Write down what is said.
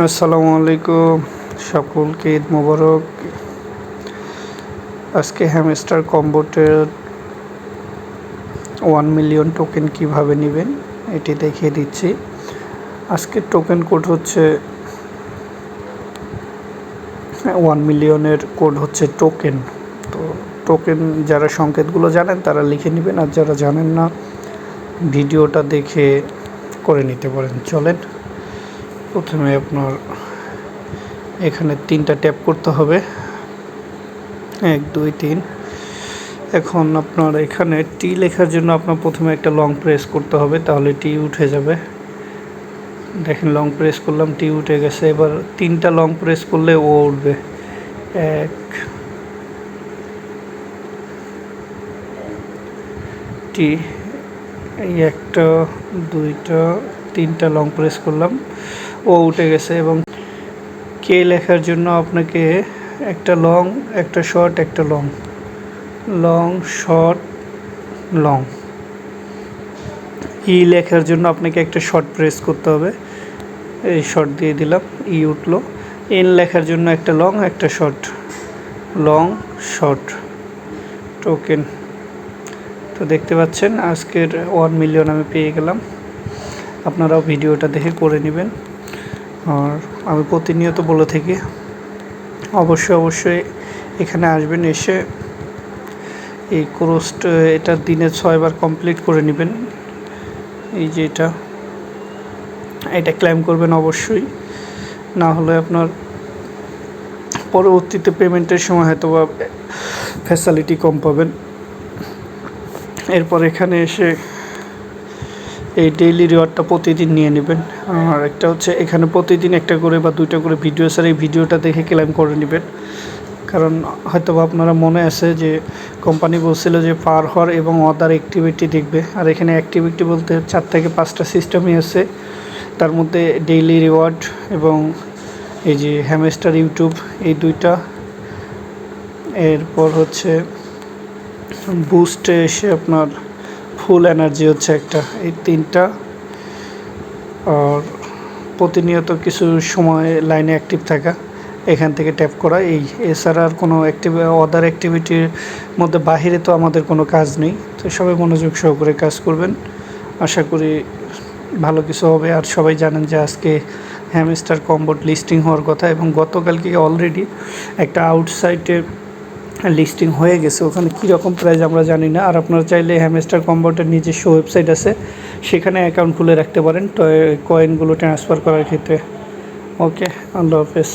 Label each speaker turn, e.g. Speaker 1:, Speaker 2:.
Speaker 1: আসসালামু আলাইকুম, সকলকে ঈদ মোবারক। আজকে হ্যামস্টার কম্বোটের ওয়ান মিলিয়ন টোকেন কীভাবে নেবেন, এটি দেখিয়ে দিচ্ছি। আজকের টোকেন কোড হচ্ছে ওয়ান মিলিয়নের কোড হচ্ছে টোকেন তো টোকেন যারা সংকেতগুলো জানেন, তারা লিখে নেবেন, আর যারা জানেন না, ভিডিওটা দেখে করে নিতে পারেন। চলেন প্রথমে আপনার এখানে তিনটা ট্যাপ করতে হবে। এক, দুই, তিন। এখন আপনার এখানে টি লেখার জন্য আপনার প্রথমে একটা লং প্রেস করতে হবে, তাহলে টি উঠে যাবে। দেখেন লং প্রেস করলাম টি উঠে গেছে। এবার তিনটা লং প্রেস করলে ও উঠবে। এক টি এই একটা, দুইটা, তিনটা লং প্রেস করলাম। ও উঠে গেছে এবং কে লেখার জন্য আপনাকে একটা লং একটা শর্ট একটা long long short long E লেখার জন্য আপনাকে একটা শর্ট প্রেস করতে হবে। এই শর্ট দিয়ে দিলাম ই উঠল। এন লেখার জন্য একটা লং একটা শর্ট লং শর্ট টোকেন তো দেখতে পাচ্ছেন, আজকের ওয়ান মিলিয়ন আমি পেয়ে গেলাম। আপনারাও ভিডিওটা দেখে করে নেবেন। আর আমি প্রতিনিয়ত বলে থাকি, অবশ্যই অবশ্যই এখানে আসবেন, এসে এই কোর্সট এটা দিনে ছয়বার কমপ্লিট করে নেবেন। এই যে এটা এটা ক্লেম করবেন অবশ্যই। না হলে আপনার পরবর্তীতে পেমেন্টের সময় হয়তো বা ফ্যাসিলিটি কম পাবেন। এরপর এখানে এসে এই ডেইলি রিওয়ার্ডটা প্রতিদিন নিয়ে নেবেন। আর একটা হচ্ছে এখানে প্রতিদিন একটা করে বা দুইটা করে ভিডিও স্যার এই ভিডিওটা দেখে ক্লেম করে নেবেন। কারণ হয়তো আপনারা মনে আছে যে কোম্পানি বলছিল যে পার হওয়ার এবং অদার অ্যাক্টিভিটি দেখবে। আর এখানে অ্যাক্টিভিটি বলতে চার থেকে পাঁচটা সিস্টেমই আছে। তার মধ্যে ডেইলি রিওয়ার্ড এবং এই যে হ্যামেস্টার ইউটিউব এই দুইটা। এরপর হচ্ছে বুস্টে এসে আপনার ফুল এনার্জি হচ্ছে একটা, এই তিনটা। আর প্রতিনিয়ত কিছু সময় লাইনে অ্যাক্টিভ থাকা, এখান থেকে ট্যাপ করা, এই এছাড়া আর কোনো অ্যাক্টিভ অদার অ্যাক্টিভিটির মধ্যে বাহিরে তো আমাদের কোনো কাজ নেই। তো সবাই মনোযোগ সহকারে কাজ করবেন। আশা করি ভালো কিছু হবে। আর সবাই জানেন যে আজকে হ্যামস্টার কম্বোট লিস্টিং হওয়ার কথা এবং গতকালকে অলরেডি একটা আউটসাইডে লিস্টিং হয়ে গেছে। ওখানে কীরকম প্রাইস আমরা জানি না। আর আপনারা চাইলে হ্যামস্টার কম্বোটের নিজস্ব ওয়েবসাইট আছে। সেখানে অ্যাকাউন্ট খুলে রাখতে পারেন। কয়েনগুলো ট্রান্সফার করার ক্ষেত্রে। ওকে আল্লাহ হাফেজ।